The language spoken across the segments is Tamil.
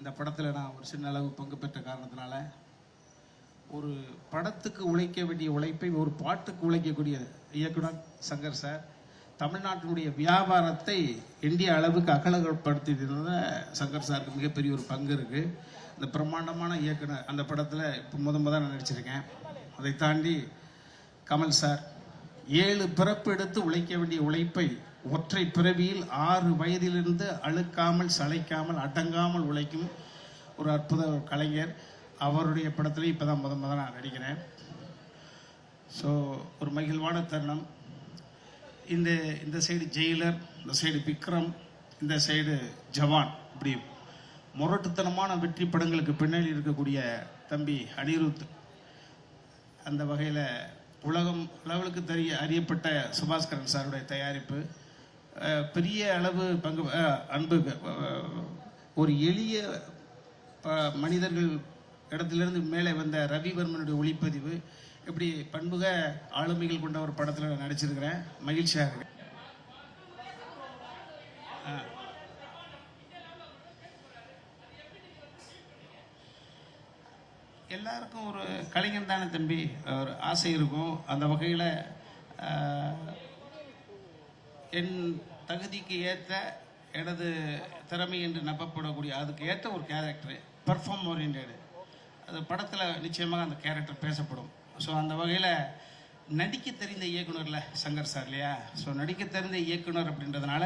இந்த படத்தில் நான் ஒரு சின்ன அளவு பங்கு பெற்ற காரணத்தினால ஒரு படத்துக்கு உழைக்க வேண்டிய உழைப்பை ஒரு பாட்டுக்கு உழைக்கக்கூடிய இயக்குனர் சங்கர் சார் தமிழ்நாட்டினுடைய வியாபாரத்தை இந்திய அளவுக்கு அகலப்படுத்தியதுல சங்கர் சாருக்கு மிகப்பெரிய ஒரு பங்கு இருக்குது இந்த பிரம்மாண்டமான இயக்குனர் அந்த படத்தில் இப்போ முத முத நான் நடிச்சிருக்கேன். அதை தாண்டி கமல் சார் ஏழு பிறப்பு எடுத்து உழைக்க வேண்டிய உழைப்பை ஒற்றை பிறவியில் ஆறு வயதிலிருந்து அழுக்காமல் சளைக்காமல் அடங்காமல் உழைக்கும் ஒரு அற்புத கலைஞர். அவருடைய படத்தில் இப்போ தான் முத முத நான் நடிக்கிறேன். ஸோ ஒரு மகிழ்வான தருணம். இந்த இந்த சைடு ஜெயிலர் இந்த சைடு விக்ரம் இந்த சைடு ஜவான். இப்படி முரட்டுத்தனமான வெற்றி படங்களுக்கு பின்னாடி இருக்கக்கூடிய தம்பி அனிருத் அந்த வகையில் உலகம் லெவலுக்கு தெரிய அறியப்பட்ட சுபாஸ்கரன் சாருடைய தயாரிப்பு பெரிய அளவு பங்கு அன்பு ஒரு எளிய ப- மனிதர்கள் இடத்திலிருந்து மேலே வந்த ரவிவர்மனுடைய ஒளிப்பதிவு இப்படி பண்புக ஆளுமைகள் கொண்ட ஒரு படத்தில் நான் நடிச்சிருக்கிறேன் மகிழ்ச்சியாக இருக்கேன் எல்லாருக்கும் ஒரு கலைஞன் தானே தம்பி. ஒரு ஆசை இருக்கும். அந்த வகையில் என் தகுதிக்கு ஏற்ற எனது திறமை என்று நம்பப்படக்கூடிய அதுக்கு ஏற்ற ஒரு கேரக்டரு பர்ஃபார்ம் ஓரியன்டு அது படத்தில் நிச்சயமாக அந்த கேரக்டர் பேசப்படும். ஸோ அந்த வகையில் நடிக்க தெரிந்த இயக்குனர்ல சங்கர் சார் இல்லையா? ஸோ நடிக்க தெரிந்த இயக்குனர் அப்படின்றதுனால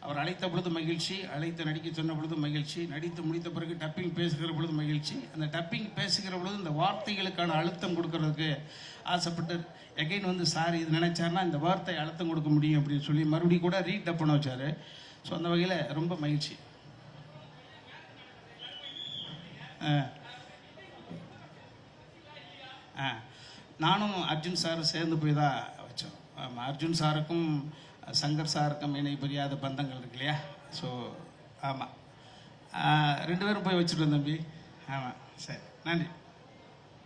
அவர் அழைத்த பொழுது மகிழ்ச்சி அழைத்து நடிக்க சொன்ன பொழுது மகிழ்ச்சி நடித்து முடித்த பிறகு டப்பிங் பேசுகிற பொழுது மகிழ்ச்சி. அந்த டப்பிங் பேசுகிற பொழுது இந்த வார்த்தைகளுக்கான அழுத்தம் கொடுக்கறதுக்கு ஆசைப்பட்டு எகைன் வந்து சார் இது நினைச்சார்னா இந்த வார்த்தை அழுத்தம் கொடுக்க முடியும் அப்படின்னு சொல்லி மறுபடியும் கூட ரீடப் பண்ண வச்சாரு. ஸோ அந்த வகையில் ரொம்ப மகிழ்ச்சி. ஆ. ஆ. நானும் அர்ஜுன் சாரும் சேர்ந்து போய் தான் வச்சோம். ஆமாம் அர்ஜுன் சாருக்கும் சங்கர் சாருக்கும் இணை புரியாத பந்தங்கள் இருக்கு இல்லையா? ஸோ ஆமாம் ரெண்டு பேரும் போய் வச்சுட்டு தம்பி. ஆமாம் சரி. நன்றி.